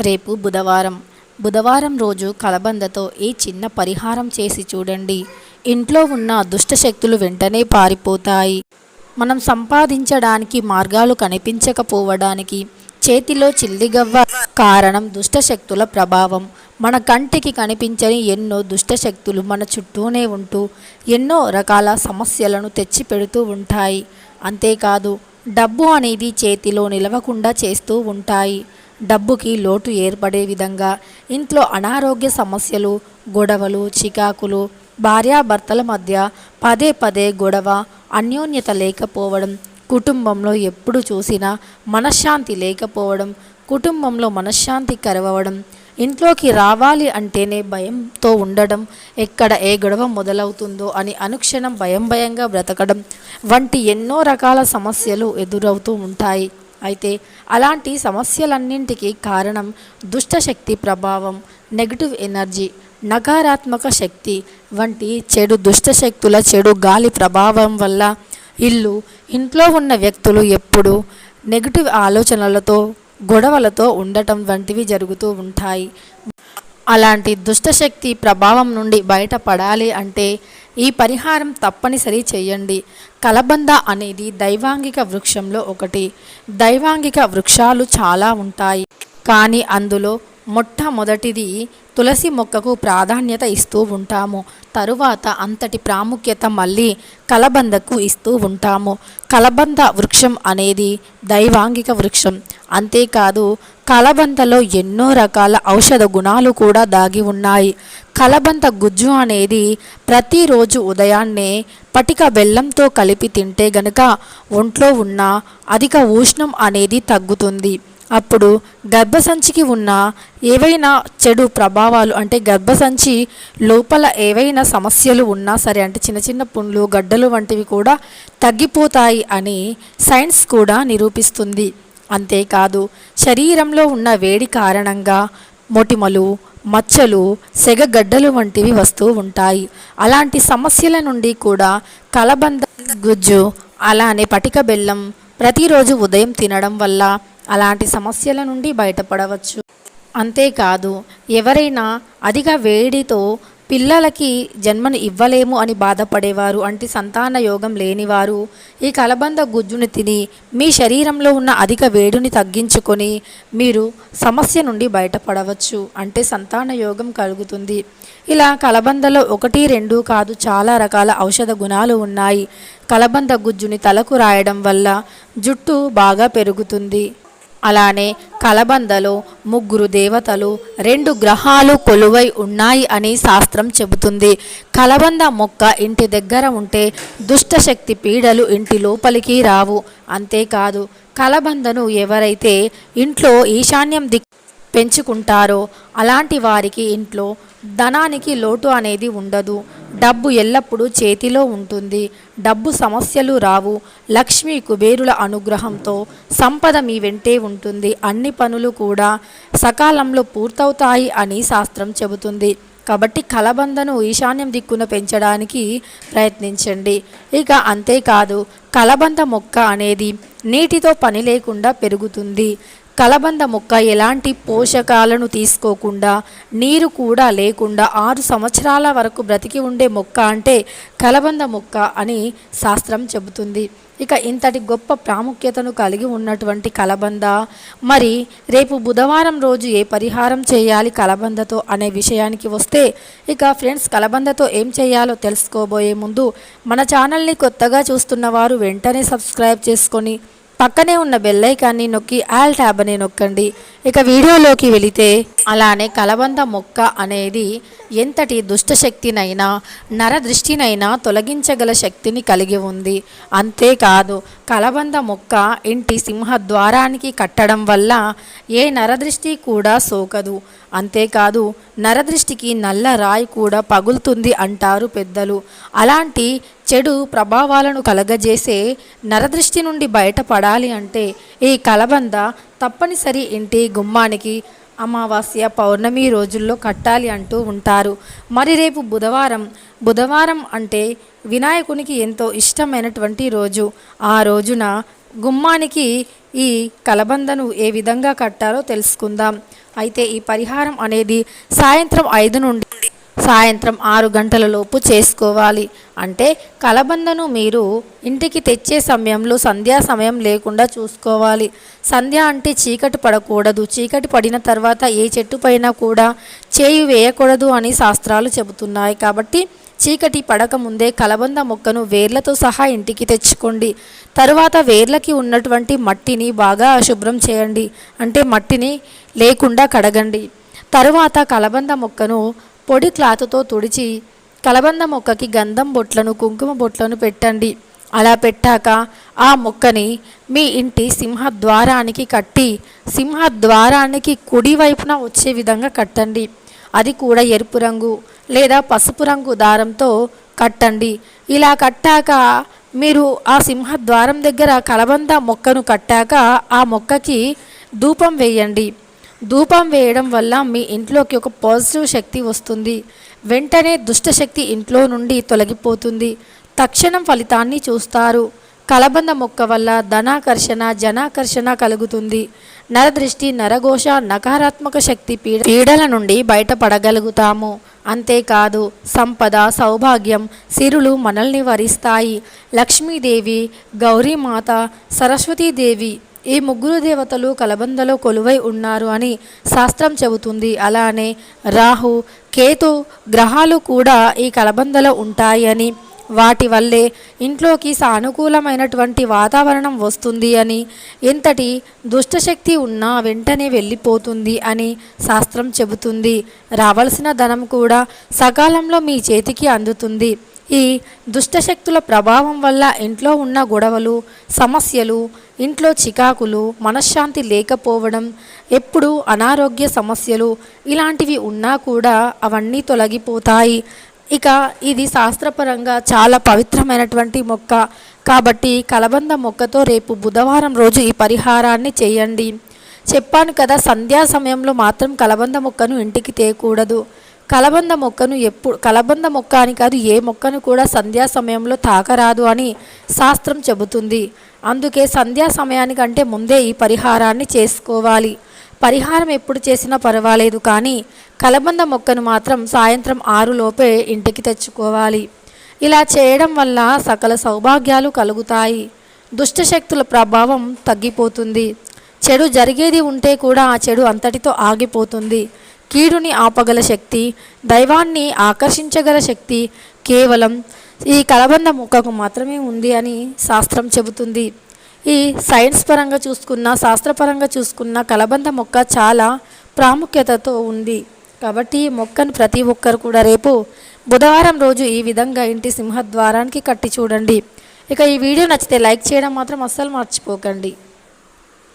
రేపు బుధవారం. బుధవారం రోజు కలబందతో ఈ చిన్న పరిహారం చేసి చూడండి. ఇంట్లో ఉన్న దుష్ట శక్తులు వెంటనే పారిపోతాయి. మనం సంపాదించడానికి మార్గాలు కనిపించకపోవడానికి చేతిలో చిల్లిగవ్వ కారణం దుష్టశక్తుల ప్రభావం. మన కంటికి కనిపించని ఎన్నో దుష్టశక్తులు మన చుట్టూనే ఉంటూ ఎన్నో రకాల సమస్యలను తెచ్చిపెడుతూ ఉంటాయి. అంతేకాదు డబ్బు అనేది చేతిలో నిలవకుండా చేస్తూ ఉంటాయి. డబ్బుకి లోటు ఏర్పడే విధంగా ఇంట్లో అనారోగ్య సమస్యలు గొడవలు చికాకులు భార్యాభర్తల మధ్య పదే పదే గొడవ అన్యోన్యత లేకపోవడం కుటుంబంలో ఎప్పుడు చూసినా మనశ్శాంతి లేకపోవడం కుటుంబంలో మనశ్శాంతి కరవడం ఇంట్లోకి రావాలి అంటేనే భయంతో ఉండడం ఎక్కడ ఏ గొడవ మొదలవుతుందో అని అనుక్షణం భయం భయంగా బ్రతకడం వంటి ఎన్నో రకాల సమస్యలు ఎదురవుతూ ఉంటాయి. అయితే అలాంటి సమస్యలన్నింటికీ కారణం దుష్టశక్తి ప్రభావం నెగిటివ్ ఎనర్జీ నకారాత్మక శక్తి వంటి చెడు దుష్టశక్తుల చెడు గాలి ప్రభావం వల్ల ఇల్లు ఇంట్లో ఉన్న వ్యక్తులు ఎప్పుడూ నెగిటివ్ ఆలోచనలతో గొడవలతో ఉండటం వంటివి జరుగుతూ ఉంటాయి. అలాంటి దుష్టశక్తి ప్రభావం నుండి బయటపడాలి అంటే ఈ పరిహారం తప్పనిసరి చేయండి. కలబంద అనేది దైవాంగిక వృక్షంలో ఒకటి. దైవాంగిక వృక్షాలు చాలా ఉంటాయి. కానీ అందులో మొట్టమొదటిది తులసి మొక్కకు ప్రాధాన్యత ఇస్తూ ఉంటాము. తరువాత అంతటి ప్రాముఖ్యత మళ్ళీ కలబందకు ఇస్తూ ఉంటాము. కలబంద వృక్షం అనేది దైవాంగిక వృక్షం. అంతేకాదు కలబందలో ఎన్నో రకాల ఔషధ గుణాలు కూడా దాగి ఉన్నాయి. కలబంద గుజ్జు అనేది ప్రతిరోజు ఉదయాన్నే పటిక బెల్లంతో కలిపి తింటే గనుక ఒంట్లో ఉన్న అధిక ఉష్ణం అనేది తగ్గుతుంది. అప్పుడు గర్భసంచికి ఉన్న ఏవైనా చెడు ప్రభావాలు అంటే గర్భసంచి లోపల ఏవైనా సమస్యలు ఉన్నా సరే అంటే చిన్న చిన్న పుండ్లు గడ్డలు వంటివి కూడా తగ్గిపోతాయి అని సైన్స్ కూడా నిరూపిస్తుంది. అంతేకాదు శరీరంలో ఉన్న వేడి కారణంగా మొటిమలు మచ్చలు సెగగడ్డలు వంటివి వస్తూ ఉంటాయి. అలాంటి సమస్యల నుండి కూడా కలబంద గుజ్జు అలానే పటిక బెల్లం ప్రతిరోజు ఉదయం తినడం వల్ల అలాంటి సమస్యల నుండి బయటపడవచ్చు. అంతేకాదు ఎవరైనా అధిక వేడితో పిల్లలకి జన్మను ఇవ్వలేము అని బాధపడేవారు అంటే సంతాన యోగం లేనివారు ఈ కలబంద గుజ్జుని తిని మీ శరీరంలో ఉన్న అధిక వేడిని తగ్గించుకొని మీరు సమస్య నుండి బయటపడవచ్చు. అంటే సంతాన యోగం కలుగుతుంది. ఇలా కలబందలో ఒకటి రెండు కాదు చాలా రకాల ఔషధ గుణాలు ఉన్నాయి. కలబంద గుజ్జుని తలకు రాయడం వల్ల జుట్టు బాగా పెరుగుతుంది. అలానే కలబందలో ముగ్గురు దేవతలు రెండు గ్రహాలు కొలువై ఉన్నాయి అని శాస్త్రం చెబుతుంది. కలబంద మొక్క ఇంటి దగ్గర ఉంటే దుష్టశక్తి పీడలు ఇంటి లోపలికి రావు. అంతేకాదు కలబందను ఎవరైతే ఇంట్లో ఈశాన్యం దిక్ పెంచుకుంటారో అలాంటి వారికి ఇంట్లో ధనానికి లోటు అనేది ఉండదు. డబ్బు ఎల్లప్పుడూ చేతిలో ఉంటుంది. డబ్బు సమస్యలు రావు. లక్ష్మీ కుబేరుల అనుగ్రహంతో సంపద మీ వెంటే ఉంటుంది. అన్ని పనులు కూడా సకాలంలో పూర్తవుతాయి అని శాస్త్రం చెబుతుంది. కాబట్టి కలబందను ఈశాన్యం దిక్కున పెంచడానికి ప్రయత్నించండి. ఇక అంతేకాదు కలబంద మొక్క అనేది నీటితో పని లేకుండా పెరుగుతుంది. కలబంద మొక్క ఎలాంటి పోషకాలను తీసుకోకుండా నీరు కూడా లేకుండా ఆరు సంవత్సరాల వరకు బ్రతికి ఉండే మొక్క అంటే కలబంద మొక్క అని శాస్త్రం చెబుతుంది. ఇక ఇంతటి గొప్ప ప్రాముఖ్యతను కలిగి ఉన్నటువంటి కలబంద మరి రేపు బుధవారం రోజు ఏ పరిహారం చేయాలి కలబందతో అనే విషయానికి వస్తే ఇక ఫ్రెండ్స్ కలబందతో ఏం చేయాలో తెలుసుకోబోయే ముందు మన ఛానల్ని కొత్తగా చూస్తున్న వారు వెంటనే సబ్స్క్రైబ్ చేసుకొని పక్కనే ఉన్న బెల్లైకాన్ని నొక్కి ఆల్ ట్యాబ్ అని నొక్కండి. ఇక వీడియోలోకి వెళితే అలానే కలబంద మొక్క అనేది ఎంతటి దుష్టశక్తినైనా నరదృష్టినైనా తొలగించగల శక్తిని కలిగి ఉంది. అంతేకాదు కలబంద మొక్క ఇంటి సింహద్వారానికి కట్టడం వల్ల ఏ నరదృష్టి కూడా సోకదు. అంతేకాదు నరదృష్టికి నల్ల రాయి కూడా పగులుతుంది అంటారు పెద్దలు. అలాంటి చెడు ప్రభావాలను కలగజేసే నరదృష్టి నుండి బయటపడాలి అంటే ఈ కలబంద తప్పనిసరి ఇంటి గుమ్మానికి అమావాస్య పౌర్ణమి రోజుల్లో కట్టాలి అంటూ ఉంటారు. మరి రేపు బుధవారం బుధవారం అంటే వినాయకునికి ఎంతో ఇష్టమైనటువంటి రోజు. ఆ రోజున గుమ్మానికి ఈ కలబందను ఏ విధంగా కట్టాలో తెలుసుకుందాం. అయితే ఈ పరిహారం అనేది సాయంత్రం ఐదు నుండి సాయంత్రం ఆరు గంటలలోపు చేసుకోవాలి. అంటే కలబందను మీరు ఇంటికి తెచ్చే సమయంలో సంధ్యా సమయం లేకుండా చూసుకోవాలి. సంధ్య అంటే చీకటి పడకూడదు. చీకటి పడిన తర్వాత ఏ చెట్టు పైన కూడా చేయి వేయకూడదు అని శాస్త్రాలు చెబుతున్నాయి. కాబట్టి చీకటి పడక ముందే కలబంద మొక్కను వేర్లతో సహా ఇంటికి తెచ్చుకోండి. తరువాత వేర్లకి ఉన్నటువంటి మట్టిని బాగా శుభ్రం చేయండి. అంటే మట్టిని లేకుండా కడగండి. తరువాత కలబంద మొక్కను పొడి క్లాత్తో తుడిచి కలబంద మొక్కకి గంధం బొట్లను కుంకుమ బొట్లను పెట్టండి. అలా పెట్టాక ఆ మొక్కని మీ ఇంటి సింహద్వారానికి కట్టి సింహద్వారానికి కుడివైపున వచ్చే విధంగా కట్టండి. అది కూడా ఎరుపు రంగు లేదా పసుపు రంగు దారంతో కట్టండి. ఇలా కట్టాక మీరు ఆ సింహద్వారం దగ్గర కలబంద మొక్కను కట్టాక ఆ మొక్కకి ధూపం వేయండి. ధూపం వేయడం వల్ల మీ ఇంట్లోకి ఒక పాజిటివ్ శక్తి వస్తుంది. వెంటనే దుష్టశక్తి ఇంట్లో నుండి తొలగిపోతుంది. తక్షణం ఫలితాన్ని చూస్తారు. కలబంద మొక్క వల్ల ధనాకర్షణ జనాకర్షణ కలుగుతుంది. నరదృష్టి నరఘోష నకారాత్మక శక్తి పీడ పీడల నుండి బయటపడగలుగుతాము. అంతేకాదు సంపద సౌభాగ్యం సిరులు మనల్ని వరిస్తాయి. లక్ష్మీదేవి గౌరీమాత సరస్వతీదేవి ఈ ముగ్గురు దేవతలు కలబందలో కొలువై ఉన్నారు అని శాస్త్రం చెబుతుంది. అలానే రాహు కేతు గ్రహాలు కూడా ఈ కలబందలో ఉంటాయి అని వాటి వల్లే ఇంట్లోకి సానుకూలమైనటువంటి వాతావరణం వస్తుంది అని ఎంతటి దుష్టశక్తి ఉన్నా వెంటనే వెళ్ళిపోతుంది అని శాస్త్రం చెబుతుంది. రావలసిన ధనం కూడా సకాలంలో మీ చేతికి అందుతుంది. ఈ దుష్టశక్తుల ప్రభావం వల్ల ఇంట్లో ఉన్న గొడవలు సమస్యలు ఇంట్లో చికాకులు మనశ్శాంతి లేకపోవడం ఎప్పుడు అనారోగ్య సమస్యలు ఇలాంటివి ఉన్నా కూడా అవన్నీ తొలగిపోతాయి. ఇక ఇది శాస్త్రపరంగా చాలా పవిత్రమైనటువంటి మొక్క. కాబట్టి కలబంద మొక్కతో రేపు బుధవారం రోజు ఈ పరిహారాన్ని చేయండి. చెప్పాను కదా సంధ్యా సమయంలో మాత్రం కలబంద మొక్కను ఇంటికి తేయకూడదు కలబంద మొక్కను ఎప్పుడు కలబంద మొక్క అని కాదు ఏ మొక్కను కూడా సంధ్యా సమయంలో తాకరాదు అని శాస్త్రం చెబుతుంది. అందుకే సంధ్యా సమయానికంటే ముందే ఈ పరిహారాన్ని చేసుకోవాలి. పరిహారం ఎప్పుడు చేసినా పర్వాలేదు కానీ కలబంద మొక్కను మాత్రం సాయంత్రం ఆరులోపే ఇంటికి తెచ్చుకోవాలి. ఇలా చేయడం వల్ల సకల సౌభాగ్యాలు కలుగుతాయి. దుష్టశక్తుల ప్రభావం తగ్గిపోతుంది. చెడు జరిగేది ఉంటే కూడా ఆ చెడు అంతటితో ఆగిపోతుంది. కీడుని ఆపగల శక్తి దైవాన్ని ఆకర్షించగల శక్తి కేవలం ఈ కలబంద మొక్కకు మాత్రమే ఉంది అని శాస్త్రం చెబుతుంది. ఈ సైన్స్ పరంగా చూసుకున్న శాస్త్రపరంగా చూసుకున్న కలబంద మొక్క చాలా ప్రాముఖ్యతతో ఉంది. కాబట్టి ఈ మొక్కను ప్రతి ఒక్కరు కూడా రేపు బుధవారం రోజు ఈ విధంగా ఇంటి సింహద్వారానికి కట్టి చూడండి. ఇక ఈ వీడియో నచ్చితే లైక్ చేయడం మాత్రం అస్సలు మర్చిపోకండి.